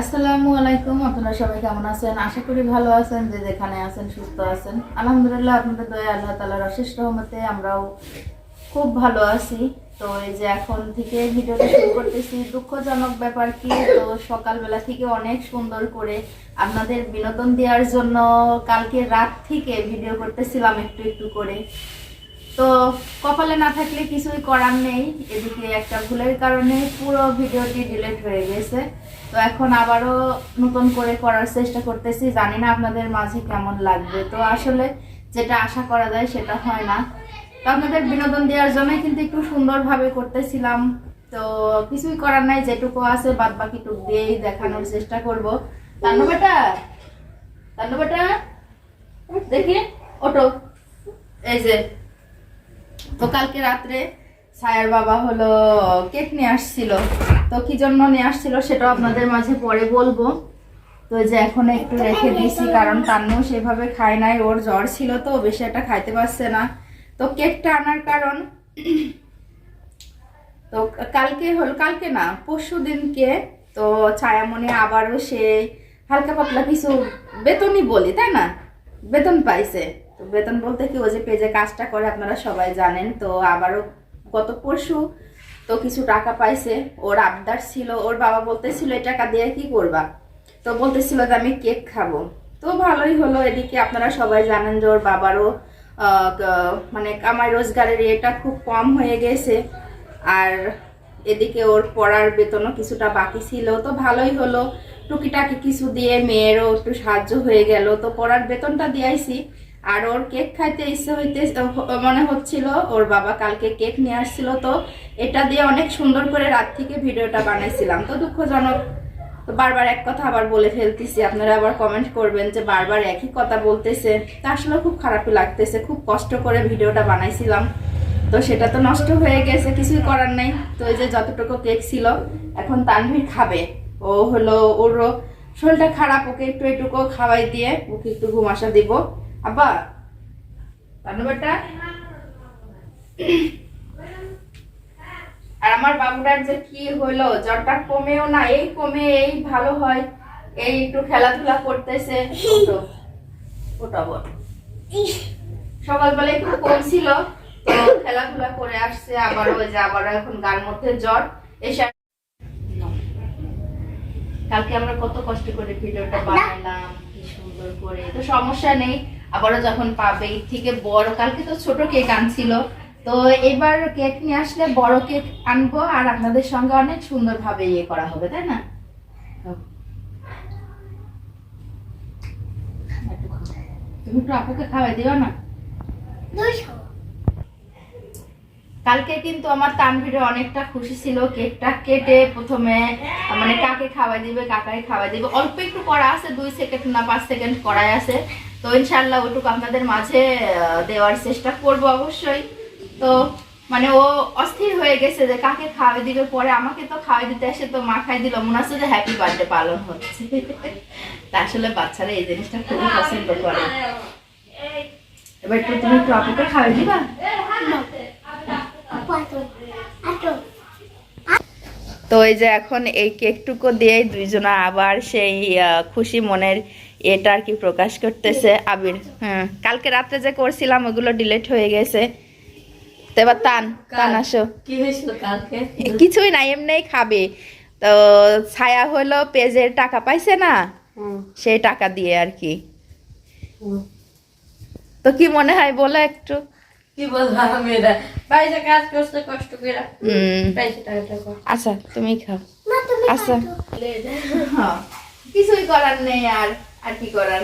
আসসালামু আলাইকুম, আপনারা সবাই কেমন আছেন? আশা করি ভালো আছেন, যে যেখানে আছেন, সুস্থ আছেন। আলহামদুলিল্লাহ, আপনাদের দয়া, আল্লাহ তালার অশেষ রহমতে আমরাও খুব ভালো আছি। তো এই যে এখন থেকে ভিডিওটা শুরু করতেছি। দুঃখজনক ব্যাপার কি, তো সকালবেলা থেকে অনেক সুন্দর করে আপনাদের বিনোদন দেওয়ার জন্য কালকে রাত থেকে ভিডিও করতেছিলাম একটু একটু করে। তো কপালে না থাকলে কিছুই করার নেই, এদিকে একটা ভুলের কারণে পুরো ভিডিওটি ডিলিট হয়ে গেছে। তো এখন আবারও নতুন করে করার চেষ্টা করতেছি, জানি না আপনাদের মাঝে কেমন লাগবে। তো আসলে যেটা আশা করা যায় সেটা হয় না। তো আপনাদের বিনোদন দেওয়ার জন্য কিন্তু একটু সুন্দরভাবে করতেছিলাম। তো কিছুই করার নাই, যেটুকু আছে বাদ বাকি টুক দিয়েই দেখানোর চেষ্টা করব। তান্নু বেটা তান্নু বেটা, দেখি ওটো এই যে তো কালকে রাত্রে সায়ার বাবা হলো কেক নিয়ে আসছিল। তো কি জন্য নিয়ে আসছিল সেটাও আপনাদের মাঝে পরে বলব। তো যে এখন একটু রেখে দিয়েছি, কারণ তান্নু সেভাবে খায় নাই, ওর জ্বর ছিল তো, বেশি একটা খাইতে পারছে না। তো কেকটা আনার কারণ, তো কালকে হল, কালকে না, পরশু দিনকে, তো ছায়ামণি আবারও সে হালকা পাতলা কিছু বেতনই বলি, তাই না? বেতন পাইছে। তো বেতন বলতে কি ও যে পেজে কাজটা করে, আপনারা সবাই জানেন। তো আবারও গত পরশু তো কিছু টাকা পাইছে। ওর আবদার ছিল, ওর বাবা বলতেছিল এই টাকা দিয়ে কি করবা? তো বলতেছিল যে, আমি কেক খাব। তো ভালোই হলো, এদিকে আপনারা সবাই জানেন যে, ওর বাবারও মানে কামাই রোজগারের এটা খুব কম হয়ে গেছে। আর এদিকে ওর পড়ার বেতনও কিছুটা বাকি ছিল। তো ভালোই হলো, টুকিটাকি কিছু দিয়ে মেয়েরও একটু সাহায্য হয়ে গেল। তো পড়ার বেতনটা দিয়েছি আর ওর কেক খাইতে ইচ্ছে হইতে মনে হচ্ছিল, ওর বাবা কালকে কেক নিয়ে আসছিল তো, এটা দিয়ে অনেক সুন্দর করে রাত থেকে ভিডিওটা বানাইছিলাম। তো দুঃখজনক বারবার এক কথা আবার বলে ফেলতেছি, আপনারা আবার কমেন্ট করবেন যে বারবার একই কথা বলতেছে। তা আসলে খুব খারাপই লাগতেছে, খুব কষ্ট করে ভিডিওটা বানাইছিলাম। তো সেটা তো নষ্ট হয়ে গেছে, কিছুই করার নাই। তো এই যে যতটুকু কেক ছিল, এখন তানভীর খাবে। ও হলো, ওরও শরীরটা খারাপ, ওকে একটু একটুকু খাওয়াই দিয়ে, ওকে একটু ঘুমাসা দিব। আব্বা তানু আর আমার বাবুটার যে কি হলো জ্বরটা কমেও না এই কমে এই ভালো হয়। এই একটু খেলাধুলা করতেছে। ওটা বল সকালবেলা একটু কমছিল তো খেলাধুলা করে আসছে আবার ওই যে আবার এখন গার মধ্যে জ্বর। এসে কালকে আমরা কত কষ্ট করে ভিডিওটা বানালাম কি সুন্দর করে। তো সমস্যা নেই। আবারও যখন পাবে এর থেকে বড় কালকে তো ছোট কেক আনছিল। তো এবার কেক নিয়ে আসলে বড় কেক আনব আর আপনাদের সঙ্গে অনেক সুন্দর ভাবে ইয়ে করা হবে তাই না? তুমি একটু আপুকে খাওয়াই দিও না? কালকে কিন্তু আমার তানভীরে অনেকটা খুশি ছিল, কেকটা কেটে প্রথমে মানে কাকে খাওয়াই দিবে কাকাই খাওয়াই দিবে। অল্প একটু করা আছে, দুই সেকেন্ড না পাঁচ সেকেন্ড করাই আছে। তো ইনশাল্লাহ ওটুকু আপনাদের মাঝে দেওয়ার চেষ্টা করব অবশ্যই। তো মানে ও অস্থির হয়ে গেছে যে কাকে খাওয়াই দিবে, পরে আমাকে তো খাওয়াই দিতে এসে তো মা খাই দিল। মনে হচ্ছে যে হ্যাপি বার্থডে পালন হচ্ছে। তা আসলে বাচ্চারা এই জিনিসটা খুবই পছন্দ করে। এবার একটু তুমি একটু আপুকে খাওয়াই দিবা? তো এই যে এখন এই কেকটুকু দিয়েই দুইজনা আবার সেই খুশি মনের এটা আর কি প্রকাশ করতেছে। আবির হ্যাঁ কালকে রাত্রে যে করছিলাম ওগুলো ডিলেট হয়ে গেছে। তো এবার টান টান আসো। কি হয়েছিল কালকে? কিছুই না এমনিই খাবে। তো ছায়া হলো পেজের টাকা পাইছে না সেই টাকা দিয়ে আর কি। তো কি মনে হয় বলো একটু। আচ্ছা তুমি খাও। আচ্ছা। হ্যাঁ, কিছুই করার নেই আর আর কি করার?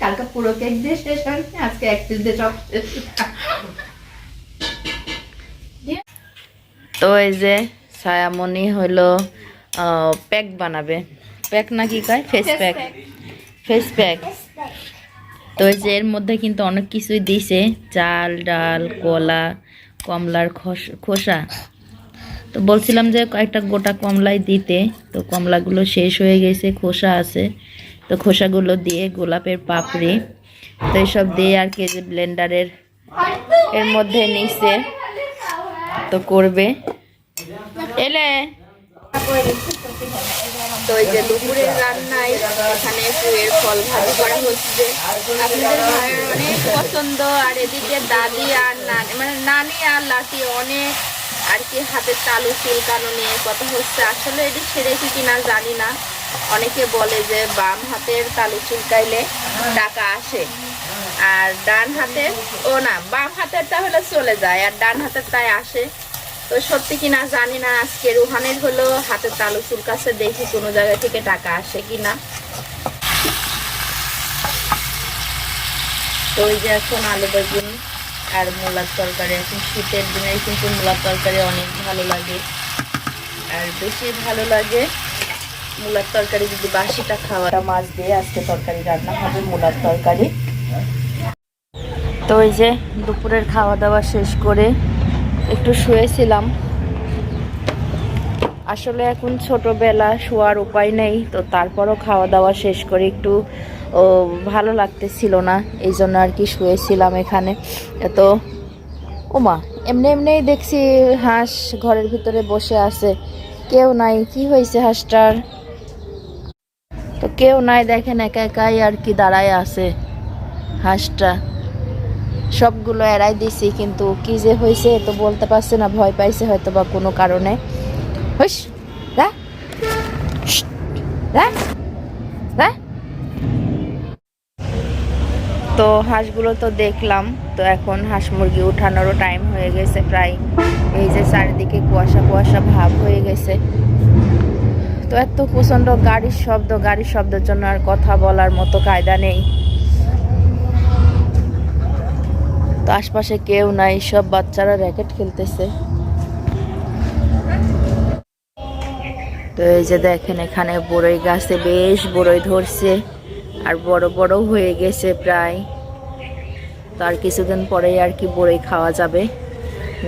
কালকে পুরো কেক দিয়ে শেষ হয়নি আজকে এক পিস দিয়ে সব তো এই যে ছায়ামণি হলো প্যাক বানাবে। প্যাক না কি কয়? ফেস প্যাক ফেস প্যাক তো এই যে এর মধ্যে কিন্তু অনেক কিছুই দিছে। চাল, ডাল, কলা, কমলার খোস- তো বলছিলাম যে কয়েকটা গোটা কমলাই দিতে। তো কমলাগুলো শেষ হয়ে গেছে, খোসা আছে। তো খোসাগুলো দিয়ে গোলাপের পাপড়ি। তো এইসব দিয়ে আর কি যে ব্লেন্ডারের এর মধ্যে নিচে তো করবে। এলে। তো এই যে দুপুরের রান্নায় এখানে পুয়ের ফল ভাজি করা হচ্ছে। আপনাদের ভাইয়ের অনেক পছন্দ, আর এদিকে দাদি আর নানি মানে নানি আর লাতি অনেক, আর কি হাতের তালু চুলকানো নিয়ে কথা হচ্ছে। আসলে এটি ছেড়ে কি কিনা জানি না। অনেকে বলে যে বাম হাতের তালু চুলকাইলে টাকা আসে, আর ডান হাতের, ও না, বাম হাতের তাহলে চলে যায়, আর ডান হাতের তাই আসে। তো সত্যি কিনা জানি না, আজকে রুহানের হলো হাতের তালু চুলকাছে দেখি কোনো জায়গা থেকে টাকা আসে কিনা। তো ওই যে এখন আলু বেগুন আর মূলার তরকারি, এখন শীতের দিনে কিন্তু মূলার তরকারি অনেক ভালো লাগে। আর বেশি ভালো লাগে মূলার তরকারি যদি বাসিটা খাওয়াটা মাছ দিয়ে আজকে তরকারি রান্না হবে, মূলার তরকারি। তো ওই যে দুপুরের খাওয়া দাওয়া শেষ করে একটু শুয়েছিলাম। আসলে এখন ছোটবেলা শোয়ার উপায় নেই, তো তারপরও খাওয়া দাওয়া শেষ করে একটু ভালো লাগতেছিল না, এই জন্য আর কি শুয়েছিলাম এখানে। তো ওমা এমনি এমনিই দেখছি হাঁস ঘরের ভিতরে বসে আছে। কেউ নাই, কি হয়েছে হাঁসটার? তো কেউ নাই, দেখেন একা একাই আর কি দাঁড়ায় আছে হাঁসটা। সবগুলো এড়াই দিছি, কিন্তু কি যে হয়েছে তো বলতে পারছে না, ভয় পাইছে হয়তো বা কোনো কারণে। রা তো হাঁসগুলো তো দেখলাম, তো এখন হাঁস মুরগি উঠানোরও টাইম হয়ে গেছে প্রায়। এই যে চারিদিকে কুয়াশা কুয়াশা ভাব হয়ে গেছে। তো এত প্রচণ্ড গাড়ির শব্দ, গাড়ির শব্দের জন্য আর কথা বলার মতো কায়দা নেই। তো আশপাশে কেউ নাই, সব বাচ্চারা র্যাকেট খেলতেছে। তো এই যে দেখেন এখানে বড়ই গাছে বেশ বড়ই ধরছে, আর বড় বড় হয়ে গেছে প্রায়। তো আর কিছুদিন পরেই আর কি বড়ই খাওয়া যাবে।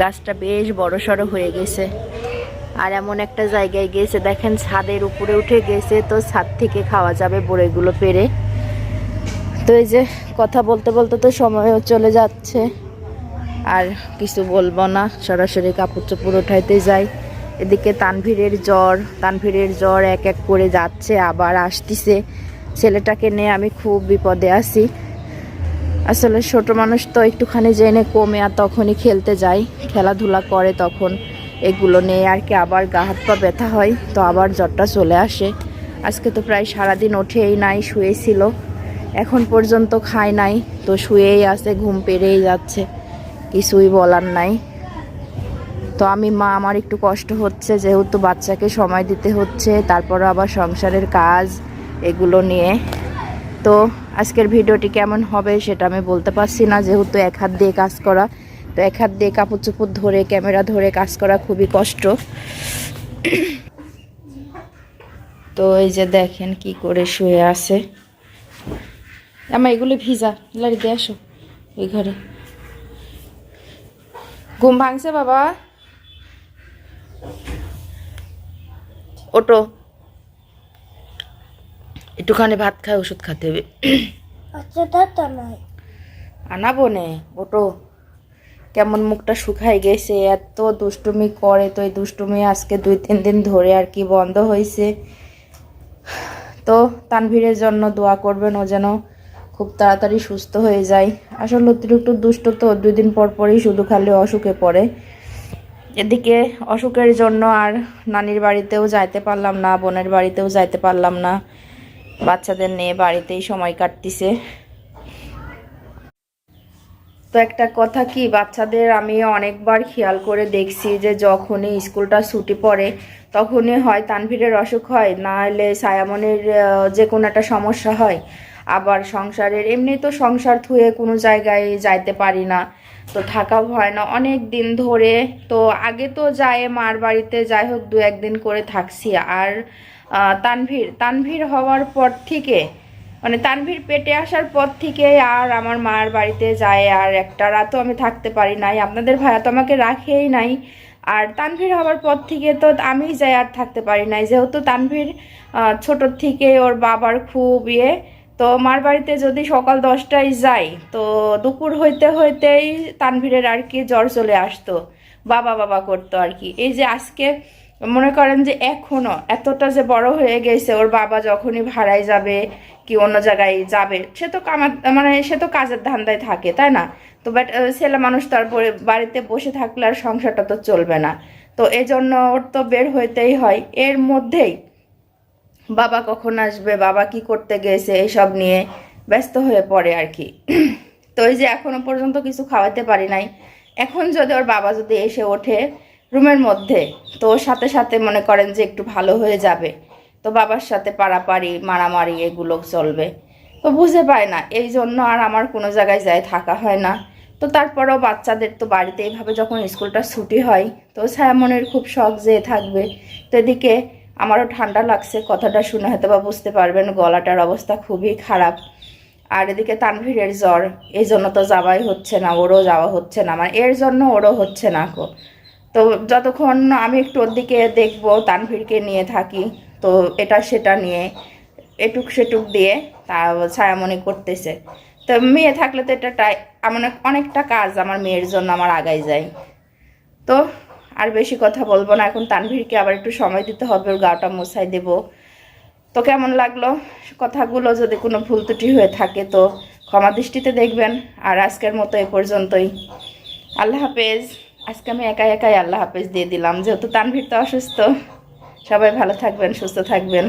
গাছটা বেশ বড় সড়ো হয়ে গেছে। আর এমন একটা জায়গায় গেছে, দেখেন ছাদের উপরে উঠে গেছে, তো ছাদ থেকে খাওয়া যাবে বড়ইগুলো পেরে তো এই যে কথা বলতে বলতে তো সময়ও চলে যাচ্ছে। আর কিছু বলব না, সরাসরি কাপড় চোপড় উঠাইতে যাই। এদিকে তানভীরের জ্বর তানভীরের জ্বর এক এক করে যাচ্ছে, আবার আসতেছে। ছেলেটাকে নিয়ে আমি খুব বিপদে আছি। আসলে ছোট মানুষ তো একটুখানি জেনে কমে আর তখনই খেলতে যায় খেলাধুলা করে তখন এগুলো নিয়ে আর কি আবার গা হাত পা ব্যথা হয়, তো আবার জ্বরটা চলে আসে। আজকে তো প্রায় সারাদিন ওঠেই নাই, শুয়েছিল। এখন পর্যন্ত খায় নাই, তো শুয়েই আছে, ঘুম পেরেই যাচ্ছে, কিছুই বলার নাই। তো আমি, মা, আমার একটু কষ্ট হচ্ছে, যেহেতু বাচ্চাকে সময় দিতে হচ্ছে তারপর আবার সংসারের কাজ, এগুলো নিয়ে। তো আজকের ভিডিওটি কেমন হবে সেটা আমি বলতে পারছি না, যেহেতু এক হাত দিয়ে কাজ করা। তো এক হাত দিয়ে কাপড় চোপড় ধরে, ক্যামেরা ধরে কাজ করা খুবই কষ্ট। তো এই যে দেখেন কি করে শুয়ে আছে। আমার এগুলো ভিজা। লাড়ি দিয়ে আসো এই ঘরে। ঘুম ভাঙছে বাবা? ওটো একটুখানি ভাত খায় ওষুধ খেতে হবে। আনাবো নে ওটো কেমন মুখটা শুকাই গেছে এত দুষ্টুমি করে তো এই দুষ্টুমি আজকে দুই তিন দিন ধরে আর কি বন্ধ হয়েছে তো তানভীরের জন্য দোয়া করবেন ও যেন খুব তাড়াতাড়ি সুস্থ হয়ে যায়। আসলে অতিরিক্ত দুষ্ট তো দুই দিন পর পরই শুধু খালি অসুখে পড়ে। এদিকে অসুখের জন্য আর নানির বাড়িতেও যাইতে পারলাম না, বোনের বাড়িতেও যাইতে পারলাম না। বাচ্চাদের নিয়ে বাড়িতেই সময় কাটতিছে। তো একটা কথা কি, বাচ্চাদের আমি অনেকবার খেয়াল করে দেখছি যে যখনই স্কুলটা ছুটি পড়ে, তখনই হয় তানভীরের অসুখ হয়, না হলে সায়ামনের যে কোনো একটা সমস্যা হয়। আবার সংসারের, এমনি তো সংসার থুয়ে কোনো জায়গায় যাইতে পারি না। তো থাকাও হয় না। অনেক দিন ধরে তো আগে তো যায় মার বাড়িতে, যাই হোক দু একদিন করে থাকছি। আর তানভীর তানভীর হওয়ার পর থেকে মানে তানভীর পেটে আসার পর থেকে আর আমার মার বাড়িতে যায় আর একটা রাতও আমি থাকতে পারি নাই। আপনাদের ভাইয়া তো আমাকে রাখেই নাই। আর তানভীর হওয়ার পর থেকে তো আমি যাই আর থাকতে পারি নাই। যেহেতু তানভীর ছোটোর থেকে ওর বাবার খুব ইয়ে তো মার বাড়িতে যদি সকাল দশটায় যাই, তো দুপুর হইতে হইতেই তানভীরের আর কি জ্বর চলে আসতো, বাবা বাবা করতো আর কি। এই যে আজকে মনে করেন যে এখনও এতটা যে বড় হয়ে গেছে, ওর বাবা যখনই ভাড়ায় যাবে কি অন্য জায়গায় যাবে, সে তো কামার মানে সে তো কাজের ধান্দায় থাকে, তাই না? তো বাট ছেলে মানুষ তারপরে বাড়িতে বসে থাকলে আর সংসারটা তো চলবে না। তো এজন্য ওর তো বের হইতেই হয়। এর মধ্যেই বাবা কখন আসবে, বাবা কি করতে গেছে এইসব নিয়ে ব্যস্ত হয়ে পড়ে আর কি। তো এই যে এখনও পর্যন্ত কিছু খাওয়াতে পারি নাই। এখন যদি ওর বাবা যদি এসে ওঠে রুমের মধ্যে, তো ওর সাথে সাথে মনে করেন যে একটু ভালো হয়ে যাবে। তো বাবার সাথে পাড়াপাড়ি মারামারি এগুলো চলবে। তো বুঝে পায় না, এই জন্য আর আমার কোনো জায়গায় যায়, থাকা হয় না। তো তারপরেও বাচ্চাদের তো বাড়িতে এইভাবে যখন স্কুলটা ছুটি হয়, তো ছায়ামনের খুব শখ যে থাকবে। তো এদিকে আমারও ঠান্ডা লাগছে, কথাটা শুনে হয়তো বা বুঝতে পারবেন, গলাটার অবস্থা খুবই খারাপ। আর এদিকে তানভীরের জ্বর, এই জন্য তো যাওয়াই হচ্ছে না, ওরও যাওয়া হচ্ছে না মানে এর জন্য ওরও হচ্ছে না কো তো যতক্ষণ আমি একটু ওর দিকে দেখব, তানভীরকে নিয়ে থাকি, তো এটা সেটা নিয়ে, এটুক সেটুক দিয়ে তা ছায়ামনি করতেছে। তো মেয়ে থাকলে তো এটা আমার অনেকটা কাজ আমার মেয়ের জন্য আমার আগাই যায়। তো আর বেশি কথা বলব না। এখন তানভীরকে আবার একটু সময় দিতে হবে, ওর গাটা মোছাই দেব। তো কেমন লাগল? কথাগুলো যদি কোনো ভুল ত্রুটি হয়ে থাকে তো ক্ষমা দৃষ্টিতে দেখবেন। আর আজকের মতো এ পর্যন্তই। আল্লাহ হাফেজ। আজকে আমি একা একাই আল্লাহ হাফেজ দিয়ে দিলাম। যেহেতু তানভীর তো অসুস্থ, সবাই ভালো থাকবেন, সুস্থ থাকবেন।